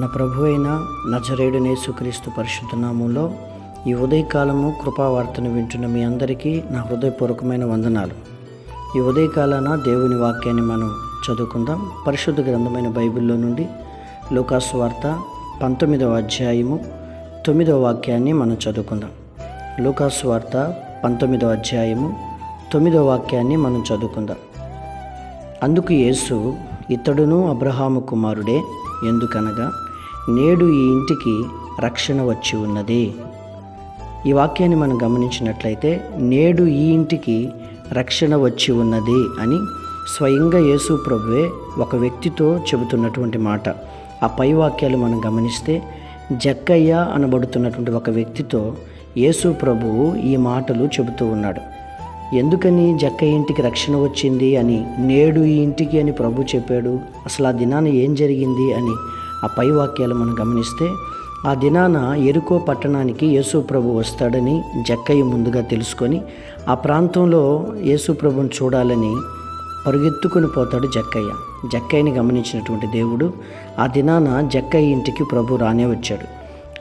ప్రభు అయిన నజరేడునే సుక్రీస్తు పరిశుద్ధ ఈ ఉదయకాలము కృపావార్తను వింటున్న మీ అందరికీ నా హృదయపూర్వకమైన వందనాలు. ఈ ఉదయకాలాన దేవుని వాక్యాన్ని మనం చదువుకుందాం. పరిశుద్ధ గ్రంథమైన బైబిల్లో నుండి లూకాసు వార్త పంతొమ్మిదవ అధ్యాయము తొమ్మిదవ వాక్యాన్ని మనం చదువుకుందాం. లూకాసు వార్త పంతొమ్మిదవ అధ్యాయము తొమ్మిదవ వాక్యాన్ని మనం చదువుకుందాం. అందుకు యేసు ఇతడును అబ్రహాము కుమారుడే ఎందుకనగా నేడు ఈ ఇంటికి రక్షణ వచ్చి ఉన్నది. ఈ వాక్యాన్ని మనం గమనించినట్లయితే నేడు ఈ ఇంటికి రక్షణ వచ్చి ఉన్నది అని స్వయంగా యేసు ప్రభువే ఒక వ్యక్తితో చెబుతున్నటువంటి మాట. ఆ పై వాక్యాలు మనం గమనిస్తే జక్కయ్య అనబడుతున్నటువంటి ఒక వ్యక్తితో యేసు ప్రభువు ఈ మాటలు చెబుతూ ఉన్నాడు. ఎందుకని జక్క ఇంటికి రక్షణ వచ్చింది అని నేడు ఈ ఇంటికి అని ప్రభు చెప్పాడు? అసలు ఆ దినాన ఏం జరిగింది అని ఆ పై వాక్యాలు మనం గమనిస్తే ఆ దినాన ఎరుకో పట్టణానికి యేసు ప్రభు వస్తాడని జక్కయ్య ముందుగా తెలుసుకొని ఆ ప్రాంతంలో యేసు ప్రభుని చూడాలని పరుగెత్తుకుని పోతాడు జక్కయ్య. జక్కయ్యని గమనించినటువంటి దేవుడు ఆ దినాన జక్కయ్య ఇంటికి ప్రభు రానే వచ్చాడు.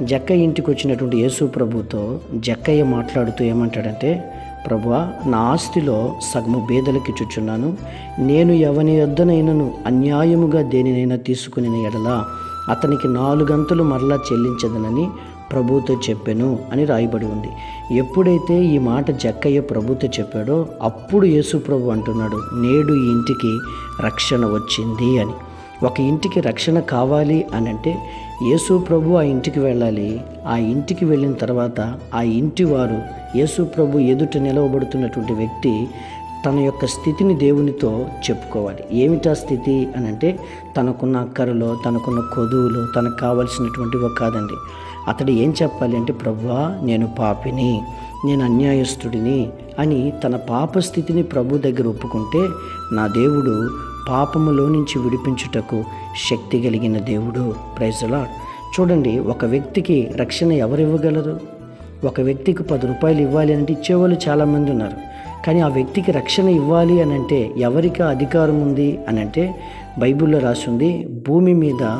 జక్కయ్య ఇంటికి వచ్చినటువంటి యేసు ప్రభుతో జక్కయ్య మాట్లాడుతూ ఏమంటాడంటే ప్రభువా నా ఆస్తిలో సగము బేదలకి చుచ్చున్నాను నేను ఎవని యొద్దనైనను అన్యాయముగా దేనినైనా తీసుకుని ఎడల అతనికి నాలుగంతులు మరలా చెల్లించదనని ప్రభుతో చెప్పాను అని రాయబడి ఉంది. ఎప్పుడైతే ఈ మాట జక్కయ్య ప్రభుతో చెప్పాడో అప్పుడు యేసు ప్రభు అంటున్నాడు నేడు ఈ ఇంటికి రక్షణ వచ్చింది అని. ఒక ఇంటికి రక్షణ కావాలి అని అంటే యేసు ప్రభు ఆ ఇంటికి వెళ్ళాలి. ఆ ఇంటికి వెళ్ళిన తర్వాత ఆ ఇంటి వారు యేసు ప్రభు ఎదుట నిలవబడుతున్నటువంటి వ్యక్తి తన యొక్క స్థితిని దేవునితో చెప్పుకోవాలి. ఏమిటా స్థితి అని అంటే తనకున్న అక్కరలో తనకున్న కొదువులో తనకు కావలసినటువంటివి కాదండి. అతడు ఏం చెప్పాలి అంటే ప్రభువా నేను పాపిని నేను అన్యాయస్తుడిని అని తన పాప స్థితిని ప్రభు దగ్గర ఒప్పుకుంటే నా దేవుడు పాపములో నుంచి విడిపించుటకు శక్తి కలిగిన దేవుడు. ప్రైజలా చూడండి ఒక వ్యక్తికి రక్షణ ఎవరు ఇవ్వగలరు? ఒక వ్యక్తికి పది రూపాయలు ఇవ్వాలి అంటే ఇచ్చేవాళ్ళు చాలామంది ఉన్నారు. కానీ ఆ వ్యక్తికి రక్షణ ఇవ్వాలి అని అంటే ఎవరికి అధికారం ఉంది అని అంటే బైబిల్లో రాసింది భూమి మీద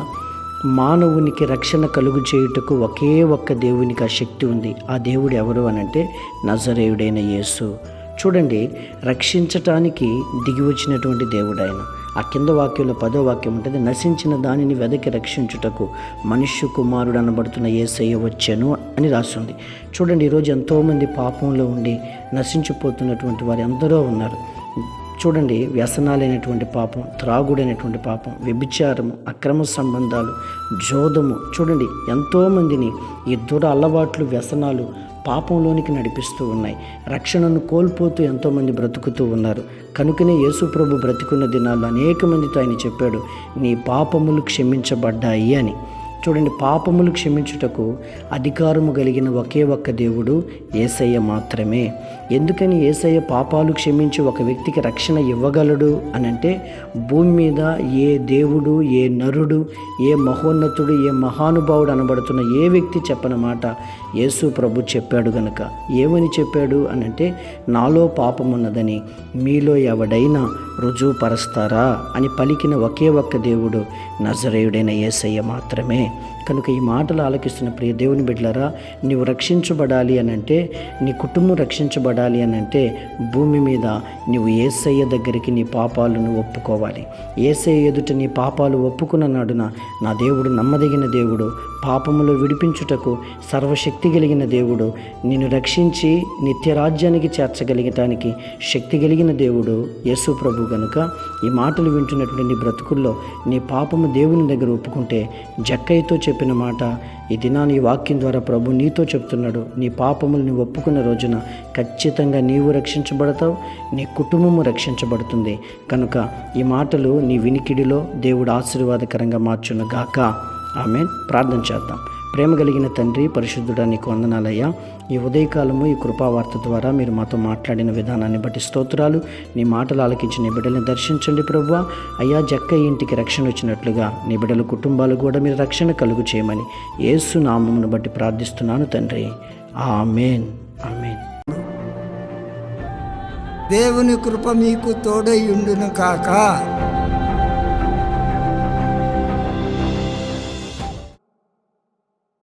మానవునికి రక్షణ కలుగు చేయుటకు ఒకే ఒక్క దేవునికి ఆ శక్తి ఉంది. ఆ దేవుడు ఎవరు అని అంటే నజరేయుడైన యేసు. చూడండి రక్షించటానికి దిగి వచ్చినటువంటి దేవుడు ఆయన. ఆ కింద వాక్యంలో పదో వాక్యం ఉంటుంది నశించిన దానిని వెదకి రక్షించుటకు మనుష్య కుమారుడు అనబడుతున్న ఏసయ్య వచ్చాను అని రాస్తుంది చూడండి ఈరోజు ఎంతోమంది పాపంలో ఉండి నశించిపోతున్నటువంటి వారు ఎందరో ఉన్నారు. చూడండి వ్యసనాలైనటువంటి పాపం త్రాగుడైనటువంటి పాపం వ్యభిచారము అక్రమ సంబంధాలు జోదము. చూడండి ఎంతోమందిని ఈ దుర అలవాట్లు వ్యసనాలు పాపంలోనికి నడిపిస్తూ ఉన్నాయి. రక్షణను కోల్పోతూ ఎంతోమంది బ్రతుకుతూ ఉన్నారు. కనుకనే యేసుప్రభు బ్రతికున్న దినాల్లో అనేక మందితో ఆయన చెప్పాడు నీ పాపములు క్షమించబడ్డాయి అని. చూడండి పాపములు క్షమించుటకు అధికారము కలిగిన ఒకే ఒక్క దేవుడు ఏసయ్య మాత్రమే. ఎందుకని ఏసయ్య పాపాలు క్షమించి ఒక వ్యక్తికి రక్షణ ఇవ్వగలడు అని అంటే భూమి మీద ఏ దేవుడు ఏ నరుడు ఏ మహోన్నతుడు ఏ మహానుభావుడు అనబడుతున్న ఏ వ్యక్తి చెప్పని మాట యేసు ప్రభు చెప్పాడు గనక. ఏమని చెప్పాడు అని అంటే నాలో పాపమున్నదని మీలో ఎవడైనా రుజువుపరుస్తారా అని పలికిన ఒకే ఒక్క దేవుడు నజరేయుడైన ఏసయ్య మాత్రమే. కనుక ఈ మాటలు ఆలకిస్తున్న ప్రియ దేవుని బిడ్డలారా నీవు రక్షించబడాలి అని అంటే నీ కుటుంబం రక్షించబడాలి అని అంటే భూమి మీద నీవు ఏసయ్య దగ్గరికి నీ పాపాలను ఒప్పుకోవాలి. ఏసయ్య ఎదుట నీ పాపాలు ఒప్పుకున్న నాడున నా దేవుడు నమ్మదగిన దేవుడు పాపములు విడిపించుటకు సర్వశక్తి కలిగిన దేవుడు. నిన్ను రక్షించి నిత్యరాజ్యానికి చేర్చగలిగటానికి శక్తి కలిగిన దేవుడు యేసు ప్రభు గనుక ఈ మాటలు వింటున్నటువంటి నీ బ్రతుకుల్లో నీ పాపము దేవుని దగ్గర ఒప్పుకుంటే జక్కయ్యతో చెప్పిన మాట ఈ దినాన్ని ఈ వాక్యం ద్వారా ప్రభు నీతో చెప్తున్నాడు. నీ పాపములు నీవు ఒప్పుకున్న రోజున ఖచ్చితంగా నీవు రక్షించబడతావు నీ కుటుంబము రక్షించబడుతుంది. కనుక ఈ మాటలు నీ వినికిడిలో దేవుడు ఆశీర్వాదకరంగా మార్చును గాక ఆమె ప్రార్థన చేద్దాం. ప్రేమ కలిగిన తండ్రి పరిశుద్ధుడా నీకు వందనాలయ్యా. ఈ ఉదయకాలము ఈ కృపావార్త ద్వారా మీరు మాతో మాట్లాడిన విధానాన్ని బట్టి స్తోత్రాలు. నీ మాటలు ఆలకించి నీ బిడ్డలను దర్శించండి ప్రభు అయ్యా జక్క ఇంటికి రక్షణ వచ్చినట్లుగా నీ బిడ్డల కుటుంబాలు కూడా మీరు రక్షణ కలుగు చేయమని యేసు నామమును బట్టి ప్రార్థిస్తున్నాను తండ్రి. ఆమెన్. ఆమెన్. దేవుని కృప మీకు తోడై ఉండును కాక.